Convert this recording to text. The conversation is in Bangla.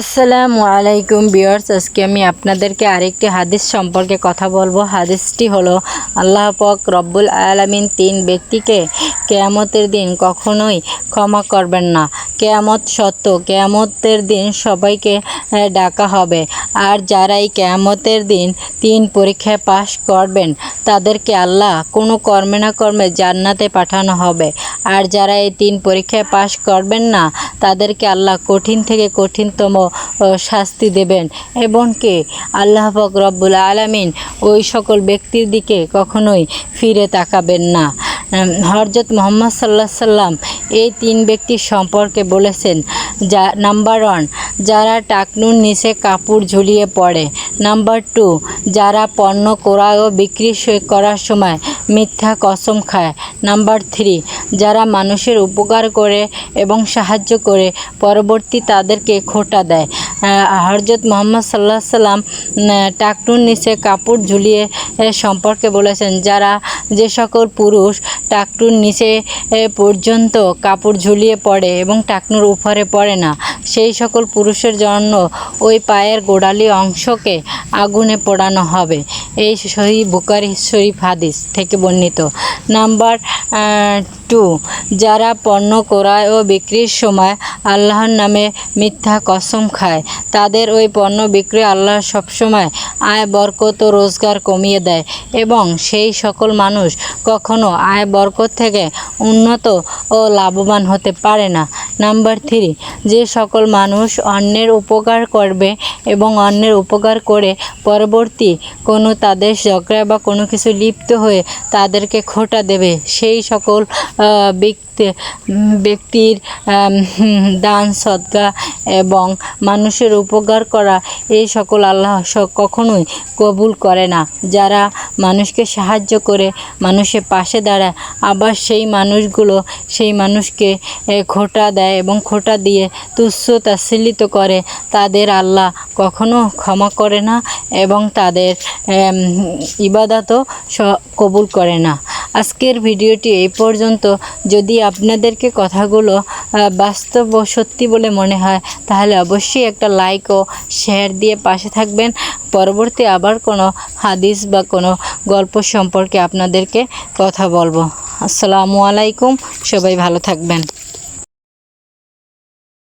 আসসালামু আলাইকুম বিয়ার্স আজকে আমি আপনাদেরকে আরেকটি হাদিস সম্পর্কে কথা বলব। হাদিসটি হলো, আল্লাহ পাক রব্বুল আলামিন তিন ব্যক্তিকে কেয়ামতের দিন কখনোই ক্ষমা করবেন না। কেয়ামত সত্য, কেয়ামতের দিন সবাইকে ডাকা হবে। আর যারা এই কেয়ামতের দিন তিন পরীক্ষায় পাশ করবেন, তাদেরকে আল্লাহ কোনো কর্মে না কর্মে জান্নাতে পাঠানো হবে। আর যারা এই তিন পরীক্ষায় পাশ করবেন না, তাদেরকে আল্লাহ কঠিন থেকে কঠিনতম শাস্তি দেবেন। এবং কে আল্লাহ পাক রব্বুল আলামিন ওই সকল ব্যক্তির দিকে কখনোই ফিরে তাকাবেন না। হরজত মোহাম্মদ সাল্লাহ সাল্লাম এই তিন ব্যক্তির সম্পর্কে বলেছেন, যা নাম্বার ওয়ান যারা টাকনুর নিচে কাপড় ঝুলিয়ে পড়ে। নাম্বার টু যারা পণ্য ক্রয় ও বিক্রি করার সময় মিথ্যা কসম খায়। নাম্বার থ্রি যারা মানুষের উপকার করে এবং সাহায্য করে, পরবর্তী তাদেরকে খোটা দেয়। হরজত মোহাম্মদ সাল্লাহ সাল্লাম টাকনুর নিচে কাপড় ঝুলিয়ে সম্পর্কে বলেছেন, যারা যে সকল পুরুষ টাকনুর নিচে পর্যন্ত কাপড় ঝুলিয়ে পড়ে এবং টাকনুর উপরে পড়ে না। সেই সকল পুরুষের জন্য ওই পায়ের গোড়ালি অংশকে আগুনে পোড়ানো হবে। এই সহি বুকারি শরীফ হাদিস থেকে বর্ণিত। নাম্বার টু যারা পণ্য ক্রয় ও বিক্রির সময় আল্লাহর নামে মিথ্যা কসম খায়, তাদের ওই পণ্য বিক্রি আল্লাহ সবসময় আয়, বরকত ও রোজগার কমিয়ে দেয় এবং সেই সকল মানুষ কখনো আয়, বরকত থেকে উন্নত ও লাভবান হতে পারে না। নাম্বার থ্রি, যে সকল মানুষ অন্যের উপকার করবে এবং অন্যের উপকার করে পরবর্তী কোনো তাদের ঝগড়া বা কোনো কিছু লিপ্ত হয়ে তাদেরকে খোটা দেবে, সেই সকল ব্যক্তি, ব্যক্তির দান সদ্গা এবং মানুষের উপকার করা, এই সকল আল্লাহ কখনোই কবুল করে না। যারা মানুষকে সাহায্য করে, মানুষের পাশে দাঁড়ায়, আবার সেই মানুষগুলো, সেই মানুষকে খোটা দেয়। এবং খোটা দিয়ে তুচ্ছ তাচ্ছিল্যিত করে, তাদের আল্লাহ কখনো ক্ষমা করে না এবং তাদের ইবাদতও কবুল করে না। আজকের ভিডিওটি এই পর্যন্ত। যদি আপনাদেরকে কথাগুলো বাস্তব ও সত্যি বলে মনে হয়, তাহলে অবশ্যই একটা লাইক ও শেয়ার দিয়ে পাশে থাকবেন। পরবর্তী আবার কোনো হাদিস বা কোনো গল্প সম্পর্কে আপনাদেরকে কথা বলব। আসসালামু আলাইকুম, সবাই ভালো থাকবেন।